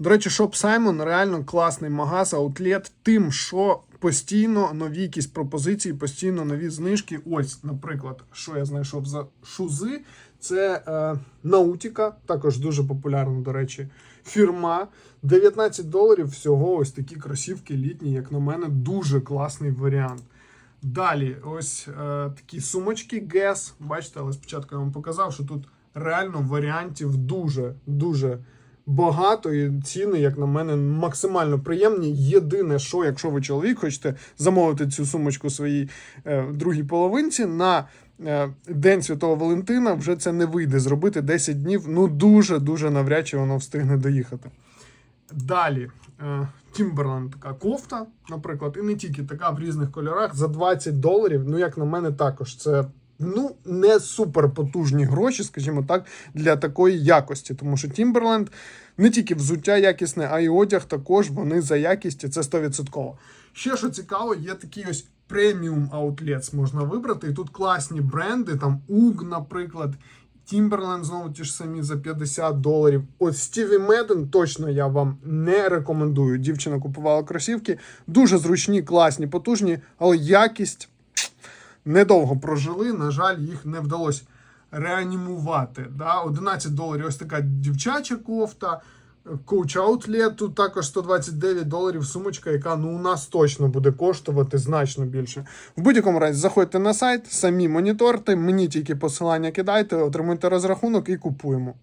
До речі, Шоп Саймон реально класний магаз, аутлет, тим, що постійно нові якісь пропозиції, постійно нові знижки. Ось, наприклад, що я знайшов за шузи. Це е, Наутіка, також дуже популярна, до речі, фірма. 19 доларів всього ось такі кросівки літні, як на мене, дуже класний варіант. Далі, ось е, такі сумочки Guess. Бачите, але спочатку я вам показав, що тут реально варіантів дуже дуже багато. І ціни, як на мене, максимально приємні. Єдине, що якщо ви чоловік хочете замовити цю сумочку своїй е, другій половинці на е, День Святого Валентина, вже це не вийде зробити 10 днів. Ну дуже дуже навряд чи воно встигне доїхати. Далі. Тімберленд така кофта, наприклад, і не тільки така в різних кольорах за 20 доларів. Ну, як на мене, також це ну не супер потужні гроші, скажімо так, для такої якості. Тому що Timberland не тільки взуття якісне, а й одяг також вони за якість, і це 100%. Ще що цікаво, є такі ось преміум outlets можна вибрати. І тут класні бренди, там UGG, наприклад. Timberland знову ті ж самі за 50 доларів. От Стіві Меден точно я вам не рекомендую. Дівчина купувала кросівки. Дуже зручні, класні, потужні, але якість недовго прожили. На жаль, їх не вдалося реанімувати. Да? 11 доларів ось така дівчача кофта. Outlet, тут також 129 доларів сумочка, яка ну у нас точно буде коштувати значно більше. В будь-якому разі заходьте на сайт, самі моніторте, мені тільки посилання кидайте, отримуйте розрахунок і купуємо.